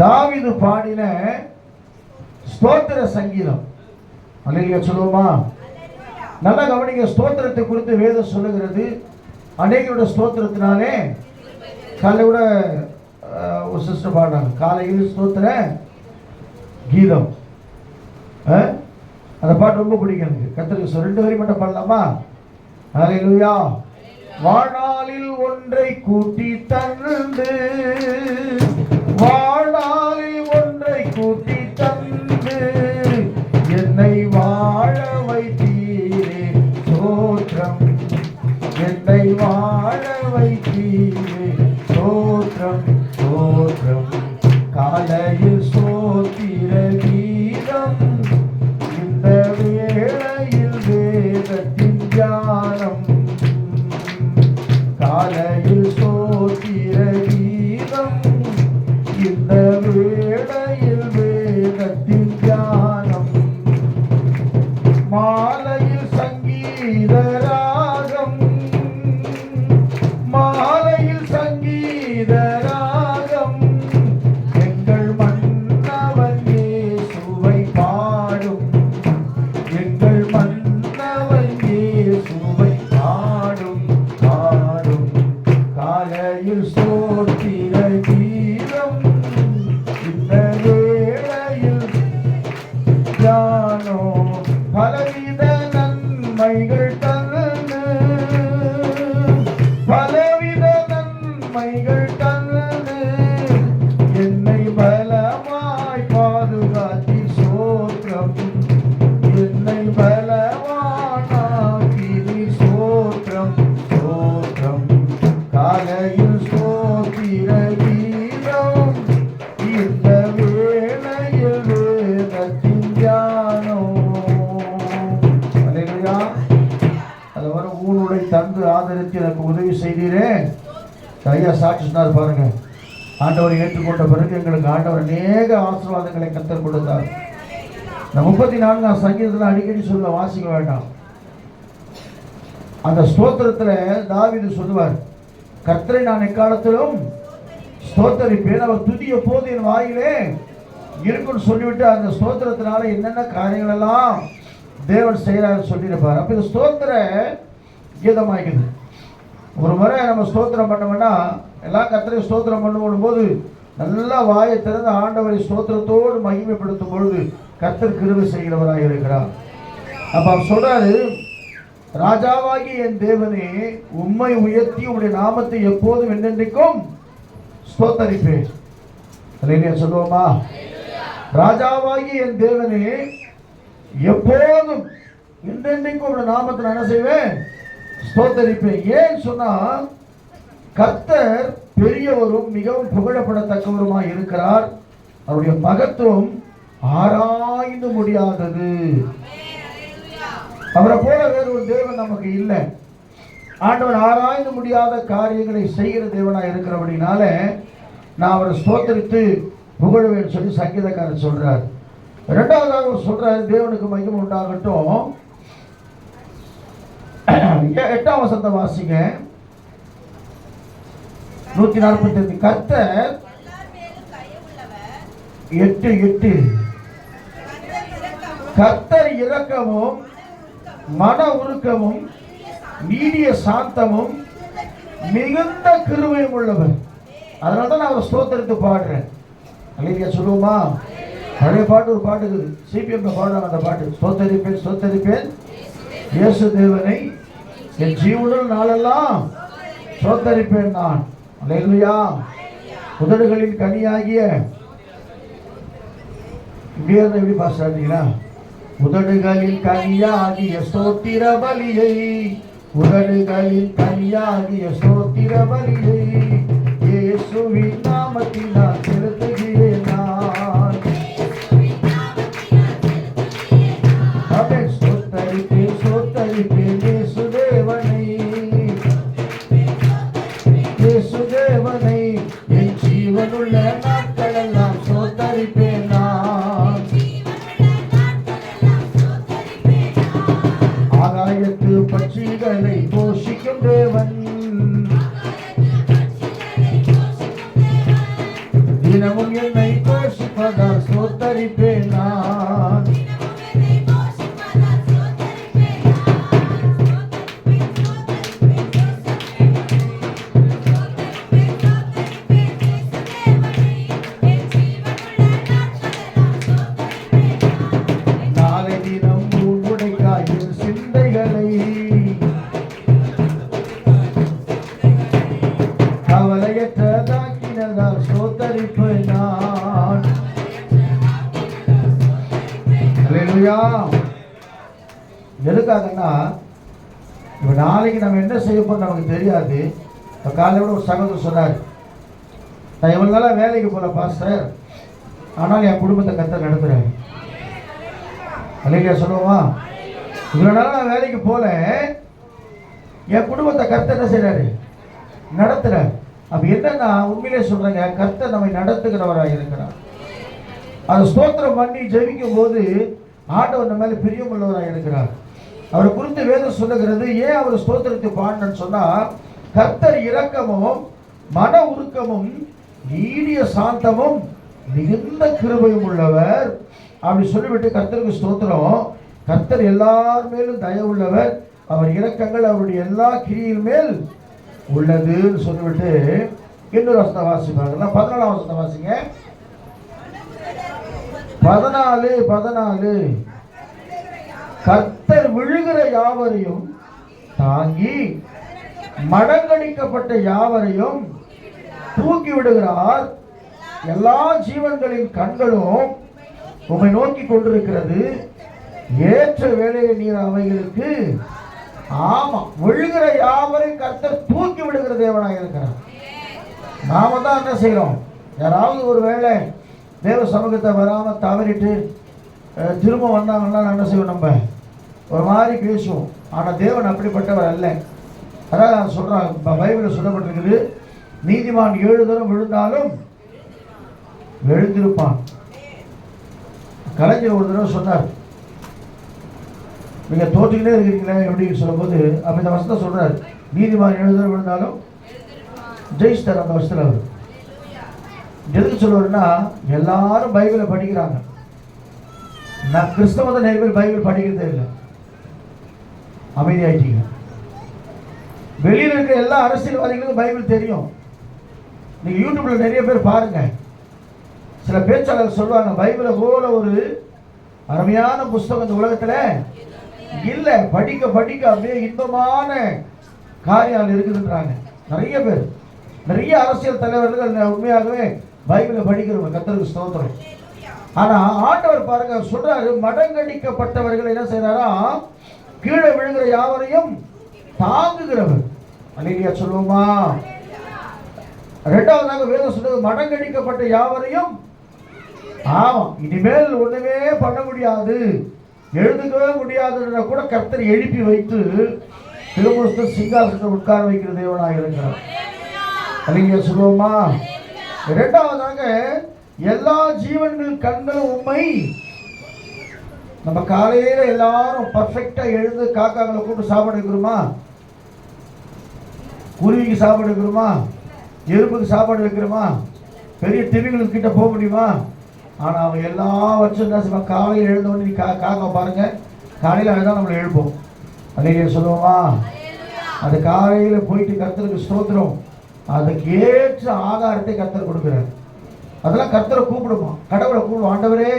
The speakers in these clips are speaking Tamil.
தாவிது பாடின ஸ்தோத்திர சங்கீதம். அல்லையா சொல்லுவோமா? நல்லா கவனிங்க ஸ்தோத்திரத்தை குறித்து வேதம் சொல்லுகிறது. அநேகரோட ஸ்தோத்திரத்தினாலே காலை கூட ஒரு சிஸ்டர் பாடுறாங்க காலையில் ஸ்தோத்திர கீதம். அந்த பாட்டு ரொம்ப பிடிக்கும் எனக்கு. கத்திரிக்க சொல் ரெண்டு வரி மட்டும் பாடலாமா? அலையிலுயா வாழ்நாளில் ஒன்றை கூட்டி தந்து வா தந்து ஆதரித்து எனக்கு உதவி செய்தீரே. ஐயா சாட்சி சொன்னார் பாருங்க. ஆண்டவரை ஏற்றுக்கொண்ட பிறகு எங்களுக்கு ஆண்டவர் அநேக ஆசீர்வாதங்களை கத்தர் கொடுத்தார். இந்த முப்பத்தி நான்காம் சங்கீதத்தில் அடிக்கடி சொல்ல வாசிக்க வேண்டாம். அந்த ஸ்தோத்திரத்தில் தாவிது சொல்லுவார் கர்த்தரை நான் எக்காலத்திலும் ஸ்தோத்தரிப்பேன். அவர் துதிய போது என் வாயிலே இருக்குன்னு சொல்லிவிட்டு அந்த ஸ்தோத்திரத்தினால என்னென்ன காரியங்கள் எல்லாம் தேவன் செய்கிறார் சொல்லியிருப்பார். அப்போ இந்த ஸ்தோத்திர கீதமாகிறது ஒரு முறை நம்ம ஸ்தோத்திரம் பண்ணோம்னா எல்லா கர்த்தரை ஸ்தோத்திரம் பண்ணும் போது நல்லா வாயை திறந்து ஆண்டவரை ஸ்தோத்திரத்தோடு மகிமைப்படுத்தும் பொழுது கத்தர் கிருவி செய்கிறவராக இருக்கிறார். அப்ப அவர் சொல்றாரு ராஜாவாகி என் தேவனே உண்மை உயர்த்தி உடைய நாமத்தை எப்போதும் என்னென்றைக்கும் ஸ்தோத்தரிப்பேன். சொல்லுவோமா? ராஜாவாகி என் தேவனே எப்போதும் என்றென்றைக்கும் உடைய நாமத்தை நான் என்ன செய்வேன்? ஸ்தோத்தரிப்பேன் ஏன் சொன்னா கர்த்தர் பெரியவரும் மிகவும் புகழப்படத்தக்கவருமாய் இருக்கிறார். அவருடைய மகத்துவம் ஆராய்ந்து முடியாதது. அவரை போல வேறு ஒரு தேவன் நமக்கு இல்லை. ஆண்டவர் ஆராய்ந்து முடியாத காரியங்களை செய்கிற தேவனாக இருக்கிறபடினால நான் அவரை ஸ்தோத்தரித்து புகழுவேன் சொல்லி சங்கீதக்காரர் சொல்றார். ரெண்டாவதாக அவர் சொல்றாரு தேவனுக்கு மையம் உண்டாகட்டும். எட்டாம் வசந்த வாசிங்க. நூத்தி நாற்பத்தி ஐந்து கத்த எட்டு எட்டு. கத்தர் கர்த்தர் இரக்கமும், மன உருக்கமும், நீடிய சாந்தமும், மிகுந்த கிருமையும் உள்ளவர். அதனால தான் நான் அவரை ஸ்தோத்தரித்து பாடுறேன். அல்லையா சொல்லுவோமா? பழைய பாட்டு ஒரு பாட்டு இருக்குது. சிபிஎம்ல பாடுறாங்க அந்த பாட்டு. ஸ்தோத்தரிப்பேன் ஸ்தோத்தரிப்பேன். இயேசு தேவனை என் ஜீவனுள் நாளெல்லாம் சோத்தரிப்பேன் நான். அல்லேலூயா. உதடுகளின் கனியாகிய இப்படியே இருந்தா எப்படி பாஸ் ஆட்டீங்களா உதடுகளில் கனியாகிய ஸ்தோத்திர பலியை உதடுகளில் கனியாகிய ஸ்தோத்திர பலியை இயேசுவின் நாமத்தினால் செலுத்துகிறேன். அல்லேலூயா எதுக்காகன்னா இப்போ நாளைக்கு நம்ம என்ன செய்ய போகிறோம் நமக்கு தெரியாது. இப்போ காலையோட ஒரு சகோதரர் சொன்னார் நான் இவ்வளோ நாளாக வேலைக்கு போகல பாஸ்டர். ஆனால் என் குடும்பத்தை கத்த நடத்துகிறேன் அல்லையா சொல்லுவோமா? இவ்வளோ நாளாக நான் வேலைக்கு போகல என் குடும்பத்தை கத்த என்ன செய்கிறாரு நடத்துகிறேன் அப்போ என்னன்னா உண்மையிலே சொல்கிறேங்க கத்தை நம்மை நடத்துகிறவராக இருக்கிறார் அது ஸ்தோத்திரம் பண்ணி ஜெபிக்கும் போது ஆண்டவர் நம்ம மேல பிரியமுள்ளவராக இருக்கிறார். அவரை குறித்து வேதம் சொல்லுகிறது ஏன் அவர் ஸ்தோத்திரத்தை பாடணும்னு சொன்னா கர்த்தர் இரக்கமும் மன உருக்கமும் நீடிய சாந்தமும் மிகுந்த கிருபையும் உள்ளவர். அப்படி சொல்லிவிட்டு கர்த்தருக்கு ஸ்தோத்திரம். கர்த்தர் எல்லார் மேலும் தயவுள்ளவர் அவர் இரக்கங்கள் அவருடைய எல்லா கிரியின் மேல் உள்ளதுன்னு சொல்லிவிட்டு இன்னொரு வசனம் வாசிப்பாங்க பதினாலாம் வசனத்தை வாசிங்க பதினாலு பதினாலு. கத்தர் விழுகிற யாவரையும் தாங்கி மடங்கடிக்கப்பட்ட யாவரையும் தூக்கி விடுகிறார். எல்லா ஜீவன்களின் கண்களும் உம்மை நோக்கி கொண்டிருக்கிறது. ஏற்ற வேலையை நீர் அவைகளுக்கு ஆமா விழுகிற யாவரையும் கர்த்தர் தூக்கி விடுகிற தேவனாக இருக்கிறார். நாம தான் என்ன செய்யறோம்? யாராவது ஒரு வேலை தேவ சமூகத்தை வராமல் தவறிட்டு திரும்ப வந்தாங்கன்னா என்ன செய்வோம் நம்ம? ஒரு மாதிரி பேசுவோம். ஆனால் தேவன் அப்படிப்பட்டவர் அல்ல. அதாவது நான் சொல்றான். பைபிளில் சொல்லப்பட்டிருக்குது நீதிமான் ஏழு தரம் விழுந்தாலும் எழுந்திருப்பான் கலைஞர் ஒரு தடவை சொன்னார். நீங்க தோற்றுக்கிட்டே இருக்கிறீங்களே எப்படின்னு சொல்லும்போது அப்ப இந்த வருஷத்தை சொல்றாரு. நீதிமான் ஏழு தடவை விழுந்தாலும் ஜெயிச்சிட்டார் அந்த வருஷத்தில் அவர். எதுக்கு சொல்லுவேன்னா எல்லாரும் பைபிளை படிக்கிறாங்க. நான் கிறிஸ்தவத்தை நிறைய பேர் பைபிள் படிக்கிறதே இல்லை. அமைதியாயிட்டீங்க. வெளியில் இருக்கிற எல்லா அரசியல்வாதிகளுக்கும் பைபிள் தெரியும். நீங்கள் யூடியூப்பில் நிறைய பேர் பாருங்கள் சில பேச்சாளர்கள் சொல்லுவாங்க பைபிளை போல ஒரு அருமையான புஸ்தகம் இந்த உலகத்தில் இல்லை. படிக்க படிக்க அப்படியே இன்பமான காரியம் இருக்குதுன்றாங்க. நிறைய பேர். நிறைய அரசியல் தலைவர்கள் உண்மையாகவே பைபிளை படிக்கிறவங்க கத்தருக்கு ஸ்தோத்திரம். ஆனா ஆண்டவர் பாருங்க சொல்றாரு மடங்கடிக்கப்பட்டவர்கள் என்ன செய்யறாரா கீழே விழுகிற யாவரையும் தாங்குகிறவர். அல்லையா சொல்லுவோமா? ரெண்டாவதாக வேதம் சொல்றது மடங்கடிக்கப்பட்ட யாவரையும் ஆமாம் இனிமேல் ஒண்ணுமே பண்ண முடியாது. எழுதுக்கவே முடியாதுன்ற கூட கர்த்தர் எழுப்பி வைத்து திருமுகத்தை சிங்காசனத்தை உட்கார வைக்கிற தேவனாக இருக்கிறார். அல்லையா சொல்லுவோமா? இரண்டாவதாக எல்லா ஜீவன்கள் கண்களும் உண்மை நம்ம காலையில எல்லாரும் பர்ஃபெக்டா எழுந்து காக்காங்களை கூட்டு சாப்பாடு வைக்கிறோமா குருவிக்கு சாப்பாடு வைக்கிறோமா எறும்புக்கு சாப்பாடு வைக்கிறோமா பெரிய திமிங்களுக்கு கிட்ட போக முடியுமா? ஆனா அவன் எல்லா வச்சும் என்ன செய்வான் காலையில் எழுந்த உடனே நீ கா காக்க பாருங்க. காலையில் அதுதான் நம்மளை எழுப்போம் அல்லையே சொல்லுவோமா அது காலையில் போயிட்டு கர்த்தருக்கு ஸ்தோத்திரம். அதுக்கேற்ற ஆதாரத்தை ஆகாரத்தை கர்த்தர் கொடுக்குறார். அதெல்லாம் கர்த்தரை கூப்பிடுவோம் கடவுளை கூப்பிடுவோம் ஆண்டவரே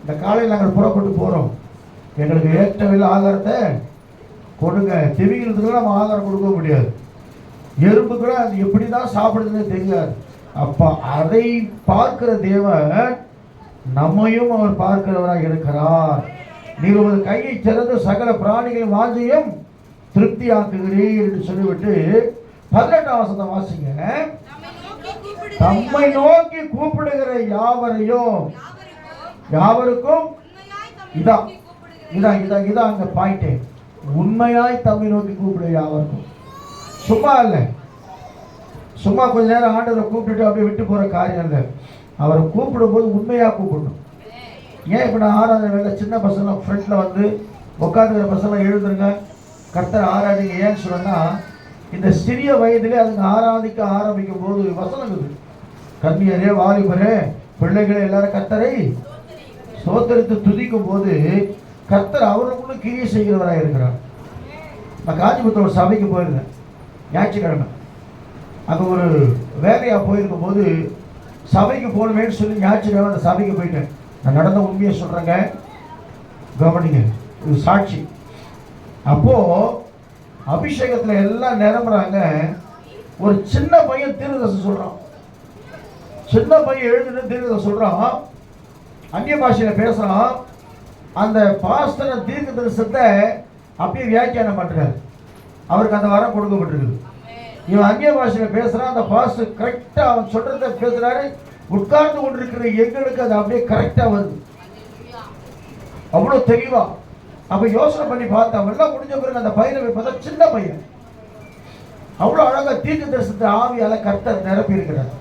இந்த காலையில் நாங்கள் புறப்பட்டு போகிறோம் எங்களுக்கு ஏற்ற ஆதாரத்தை ஆகாரத்தை கொடுங்க. திமிங்களுக்கு நம்ம ஆகாரம் கொடுக்க முடியாது. எறும்பு கூட அது எப்படி தான் சாப்பிடுதுன்னு தெரியாது. அப்போ அதை பார்க்கிற தேவன் நம்மையும் அவர் பார்க்கிறவராக இருக்கிறார். நீர் உமது கையை சிறந்து சகல பிராணிகளின் வாஞ்சையும் திருப்தியாக்குகிறீர் என்று சொல்லிவிட்டு பதினெட்டாம் வசனம் வாசிங்க. தம்மை நோக்கி கூப்பிடுகிற யாவரையும் யாவருக்கும் இதான் இதான் இதான் இதான் அந்த பாயிண்டே உண்மையாய் தம்மை நோக்கி கூப்பிடுகிற யாவருக்கும். சும்மா இல்லை. சும்மா கொஞ்ச நேரம் ஆண்டவரை கூப்பிட்டுட்டு அப்படியே விட்டு போற காரியம் இல்லை. அவரை கூப்பிடும்போது உண்மையா கூப்பிடணும். ஏன் இப்போ நான் ஆராதனை வேலை சின்ன பசங்க ஃப்ரெண்டில் வந்து உட்காந்துக்கிற பசங்க எழுதுருங்க கர்த்தர் ஆராதிங்க ஏன்னு சொன்னா இந்த சிறிய வயதிலே அதுங்க ஆராதிக்க ஆரம்பிக்கும் போது வசனம் இருக்குது கன்னியரே வாலிபரே பிள்ளைகளே எல்லாரும் கத்தரை சோத்தரித்து துதிக்கும் போது கர்த்தர் அவர்களுக்குள்ள கிரியை செய்கிறவராக இருக்கிறார். நான் காஞ்சிபுரத்தில் ஒரு சபைக்கு போயிருந்தேன். ஞாயிற்றுக்கிழமை. அங்கே ஒரு வேலையாக போயிருக்கும் போது சபைக்கு போகணுமேன்னு சொல்லி ஞாயிற்றுக்கிழமை அந்த சபைக்கு போயிட்டேன். நான் நடந்த உண்மையை சொல்கிறேங்க கவனிங்க இது சாட்சி. அப்போது அபிஷேகத்தில் எல்லாம் நிரம்புறாங்க. ஒரு சின்ன பையன் தீர்க்கதரிசனம் சொல்கிறான் சின்ன பையன் எழுதுன்னு தீர்க்கதரிசனம் சொல்கிறான் அந்நிய பாஷையில் பேசுகிறான் அந்த பாஸ்தன தீர்க்க தரிசனத்தை அப்படியே வியாக்கியானம் பண்ணுறாரு அவருக்கு அந்த வரம் கொடுக்கப்பட்டிருக்குது. இவன் அந்நிய பாஷையில் பேசுகிறான் அந்த பாஸ்டர் கரெக்டாக அவன் சொல்கிறத பேசுகிறாரு உட்கார்ந்து கொண்டிருக்கிற எங்களுக்கு அது அப்படியே கரெக்டாக வருது. அவ்வளோ தெளிவாக அப்போ யோசனை பண்ணி பார்த்தா எல்லாம் முடிஞ்ச பிறகு அந்த பையனை வைப்பதா பார்த்தா சின்ன பையன். அவ்வளோ அழகாக தீர்க்க தரிசனத்தை ஆவியால கர்த்தர் நிரப்பி இருக்கிறார்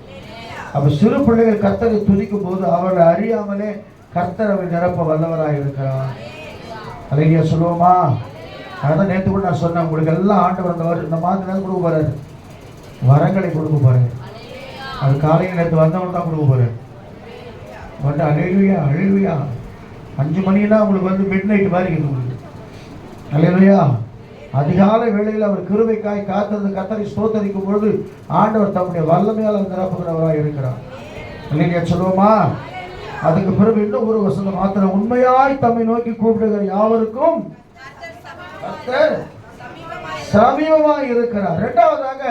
அப்போ சிறு பிள்ளைகள் கர்த்தரை துதிக்கும் போது அவரை அறியாமலே கர்த்தர் அவர் நிரப்ப வல்லவராக இருக்கிறார். அழகிய சொல்லுவோமா? அதான் நேற்று கூட நான் சொன்னேன் உங்களுக்கு எல்லாம் ஆண்டு வந்தவர் இந்த மாதிரி தான் கொடுக்க போறாரு. வரங்களை கொடுக்க போறாரு. அது காலையில் நேற்று வந்தவங்க தான் கொடுக்க போறாரு. வந்து அழிவியா அஞ்சு மணினா உங்களுக்கு வந்து மிட் நைட் மாதிரி இருக்குது. உங்களுக்கு அலையிலையா அதிகாலை வேளையில் அவர் கிருபைக்காய் காத்தது கத்தரை ஸ்தோத்தரிக்கும் பொழுது ஆண்டவர் தம்முடைய வல்லமையால் நிரப்புகிறவராக இருக்கிறார். இல்லையா சொல்லுவோமா? அதுக்கு பிறகு இன்னும் ஒரு வசனம் மாத்திரம். உண்மையாய் தம்மை நோக்கி கூப்பிடுகிற யாவருக்கும் சமீபமாய் சமீபமாக இருக்கிறார். இரண்டாவதாக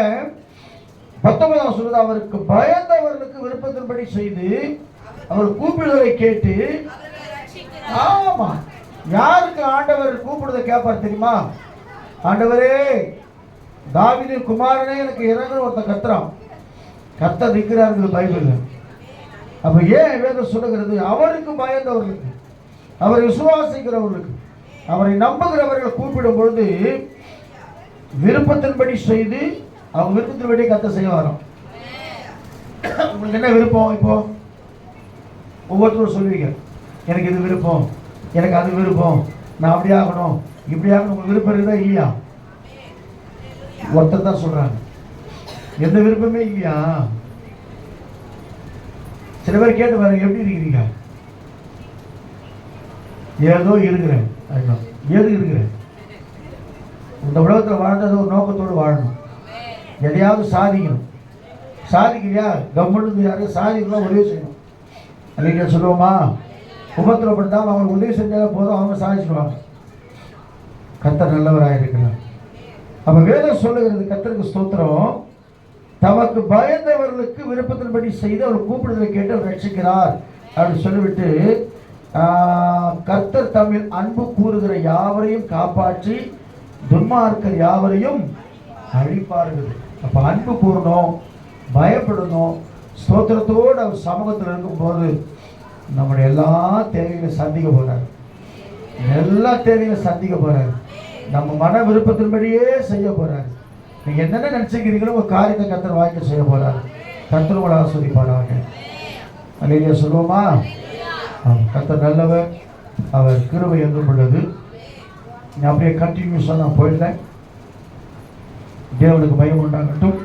பத்தொன்பதாம் சொல்றது அவருக்கு பயந்தவர்களுக்கு விருப்பத்தின்படி செய்து அவர் கூப்பிடுதலை கேட்டு ஆமா யாருக்கு ஆண்டவர் கூப்பிடுறத கேட்பார் தெரியுமா? ஆண்டவரே தாவீது குமாரனே எனக்கு இறங்குற ஒருத்த கத்துறான் கத்த நிற்கிறார்கள் பைபிள். அப்ப ஏன் வேதம் சொல்லுகிறது? அவருக்கு பயந்தவர்களுக்கு. அவரை விசுவாசிக்கிறவர்களுக்கு. அவரை நம்புகிறவர்கள் கூப்பிடும் பொழுது விருப்பத்தின்படி செய்து அவங்க விருப்பத்தின்படி கத்த செய்ய வரோம் உங்களுக்கு என்ன விருப்பம் இப்போ? ஒவ்வொருத்தரும் சொல்லுவீங்க. எனக்கு இது விருப்பம். எனக்கு அது விருப்பம். நான் அப்படி ஆகணும். இப்படி ஆகணும். உங்களுக்கு விருப்பம் இருக்குதா? இல்லையா? ஒருத்தர் தான் சொல்கிறாங்க எந்த விருப்பமே இல்லையா? சில பேர் கேட்டு பாருங்க எப்படி இருக்கிறீங்க? ஏதோ இருக்கிறேன். அதுதான். இருக்கிறேன்? இந்த உலகத்தில் வாழ்ந்தது ஒரு நோக்கத்தோடு வாழணும். எதையாவது சாதிக்கணும். சாதிக்கலையா கவர்மெண்ட் யாரும் சாதிக்கலாம் உதவி செய்யணும் அல்லைங்க சொல்லுவோமா? உபத்திரப்படுத்தாமல் அவங்களுக்கு உதவி செஞ்சாலே போதும் அவங்க சாதிச்சிடுவாங்க கத்தர் நல்லவராக இருக்கிறார் அப்போ வேதம் சொல்லுகிறது கத்தருக்கு ஸ்தோத்திரம். தமக்கு பயந்தவர்களுக்கு விருப்பத்தின்படி செய்து அவர் கூப்பிடுதலை கேட்டு அவர் ரட்சிக்கிறார் அப்படின்னு சொல்லிவிட்டு கர்த்தர் தமிழ் அன்பு கூறுகிற யாவரையும் காப்பாற்றி துன்மார்க்கர் யாவரையும் அழிப்பார்கள் அப்போ அன்பு கூறணும் பயப்படணும் ஸ்தோத்திரத்தோடு அவர் சமூகத்தில் இருக்கும்போது நம்முடைய எல்லா தேவைகளையும் சந்திக்க போறார். எல்லா தேவையும் சந்திக்க போறாரு. நம்ம மன விருப்பத்தின்படியே செய்ய போறாரு. நீங்க என்னென்ன நினைச்சுக்கிறீங்களோ உங்க காரியத்தை கத்தர் வாங்கி செய்ய போறாரு. கத்தர் உங்களை ஆஸ்வதிப்பாராங்க அல்லையா சொல்லுவோமா? கத்தர் நல்லவர். அவர் கிருவை என்று உள்ளது. நான் அப்படியே கண்டினியூஸாக நான் போயிட்டேன் தேவனுக்கு பயம் உண்டாகட்டும்.